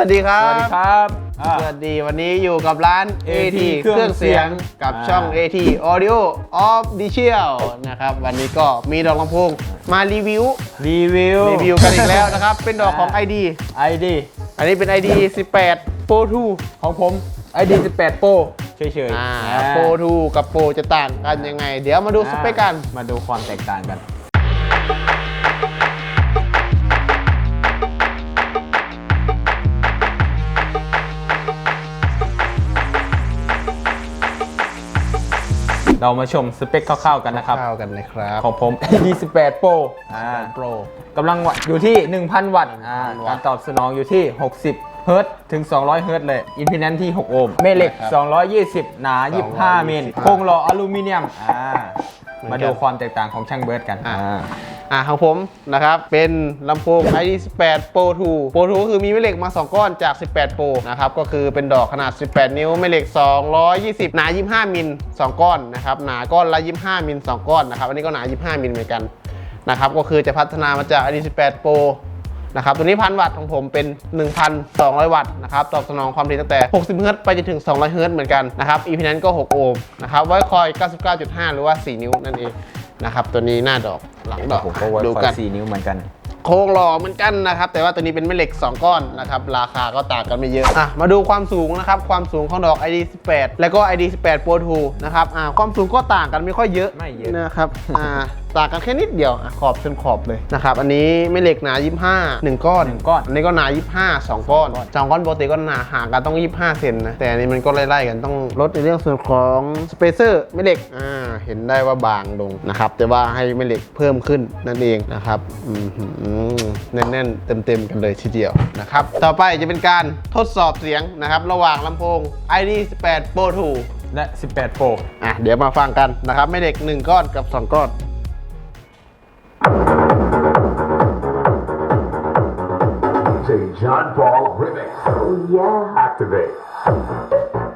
วัสดีครัสบวัสดีครับอ่าสวัสดีวันนี้อยู่กับร้าน AT AT เครื่องเสียงเครื่องเสียงกับอ่าช่อง AT Audio Official นะครับ วันนี้ก็มีดอกลำโพงมารีวิว รีวิว รีวิวกันอีกแล้วนะครับ เป็นดอกของ ID ID อันนี้เป็น ID 18 Pro 2ของผม ID 18 Pro เฉยๆอ่าอ่า Pro 2 กับ Pro จะต่างกันยังไง เดี๋ยวมาดูสเปคกัน มาดูความแตกต่างกัน เรามาชมสเปคคร่าวๆกันนะครับเข้ากันเลยครับของผม ID 18 Pro อ่า Pro กำลังวัตต์อยู่ที่ 1,000 วัตต์อ่า1,000วักาตต์รตอบสนองอยู่ที่ 60 เฮิรตซ์ถึง 200 เฮิรตซ์เลย อินพินันที่ 6 โอห์มแม่เหล็กนะครับ220 หนา 25 มิลโครงหล่ออลูมิเนียมอ่าเหมือนกันมาดูความแตกต่างของช่างเบิร์ดกันอ่า อ่า อ่าของผมนะครับ เป็นลำโพง ID 18 Pro 2 Pro 2ก็คือมีแม่เหล็กมา 2 ก้อนจาก 18 Pro นะครับ ก็คือเป็นดอกขนาด 18 นิ้วแม่เหล็ก 220 หนา 25 มิล 2 ก้อนนะครับ หนาก้อนละ 25 มิล 2 ก้อนนะครับ อันนี้ก็หนา 25 มิลเหมือนกันนะครับ ก็คือจะพัฒนามาจาก ID 18 Pro นะครับ ตัวนี้พันวัตต์ของผมเป็น 1,200 วัตต์นะครับ ตอบสนองความถี่ตั้งแต่ 60 เฮิรตซ์ไปจนถึง 200 เฮิรตซ์เหมือนกันนะครับอีพีนั้นก็ 6 โอห์มนะครับ ไว้คอย 99.5 หรือว่า 4 นิ้วนั่นเอง นะครับตัวนี้หน้าดอกหลังดอกผมก็ไว้ดูคอกัยน4นิ้วเหมือนกัน โครงหล่อเหมือนกันนะครับ แต่ว่าตัวนี้เป็นแม่เหล็ก 2 ก้อนนะครับ ราคาก็ต่างกันไม่เยอะอะมาดูความสูงนะครับ ความสูงของดอก ID 18 แล้วก็ ID 18 Pro 2นะครับอ่าความสูงก็ต่างกันไม่ค่อยเยอะไม่เยอะ นะครับอ่า ต่างกันแค่นิดเดียวอะขอบชนขอบเลยนะครับ อันนี้แม่เหล็กหนา 25 1 ก้อนหนึ่งก้อน อันนี้ก็หนา 25 2 ก้อนสองก้อนปกติก็หนาห่างกันต้อง 25 เซนนะ แต่อันนี้มันก็ไล่ๆกันต้องลดในเรื่องส่วนของสเปเซอร์แม่เหล็ก อ่า เห็นได้ว่าบางลงนะครับ แต่ว่าให้แม่เหล็กเพิ่มขึ้นนั่นเองนะครับอืมหือแน่นๆ เต็มๆกันเลยทีเดียวนะครับ ต่อไปจะเป็นการทดสอบเสียงนะครับ ระหว่างลำโพง ID 18 Pro 2และ 18 Pro อะ เดี๋ยวมาฟังกันนะครับแม่เหล็ก 1 ก้อนกับ 2 ก้อน John Ball Remix. Oh, yeah. Activate.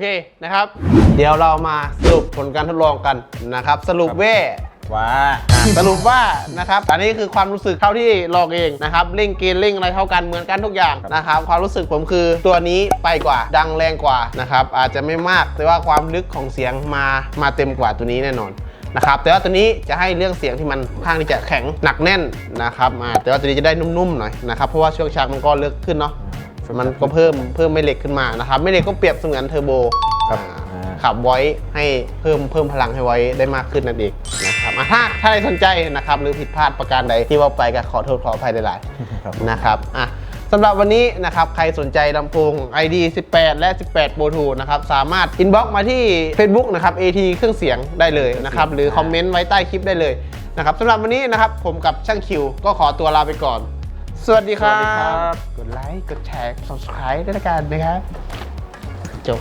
เคนะครับ เดี๋ยวเรามาสรุปผลการทดลองกันนะครับ สรุปเว่ว้าอะสรุปว่านะครับ อันนี้คือความรู้สึกเท่าที่ลองเองนะครับเร่งเกณฑ์เร่งอะไรเท่ากันเหมือนกันทุกอย่างนะครับ ความรู้สึกผมคือตัวนี้ไปกว่าดังแรงกว่านะครับ อาจจะไม่มากแต่ว่าความลึกของเสียงมามาเต็มกว่าตัวนี้แน่นอนนะครับแต่ว่าตัวนี้จะให้เรื่องเสียงที่มันค่อนข้างที่จะแข็งหนักแน่นนะครับอ่าแต่ว่าตัวนี้จะได้นุ่มๆหน่อยนะครับเพราะว่าช่วงชักมันก็เลือกขึ้นเนาะ มันก็เพิ่มเพิ่มไม่เหล็กขึ้นมานะครับไม่เหล็กก็เปรียบเสมือนเทอร์โบครับอ่า ขับไว้ให้เพิ่มเพิ่มพลังให้ไว้ได้มากขึ้นนั่นเองนะครับอะถ้าถ้าใครสนใจนะครับหรือผิดพลาดประการใดที่ว่าไปก็ขอโทษขออภัยหลายครับ ๆนะครับอะสำหรับวันนี้นะครับใครสนใจลำโพง ID 18 และ 18 Pro 2นะครับสามารถ inbox มาที่ Facebook นะครับ AT เครื่องเสียงได้เลยนะครับหรือคอมเมนต์ไว้ใต้คลิปได้เลยนะครับสำหรับวันนี้นะครับผมกับช่างคิว ก็ขอตัวลาไปก่อน สวัสดีครัสวัสดีครับบกดไลค์ กดแชร์ subscribe ด้วยละกันนะครับ จบ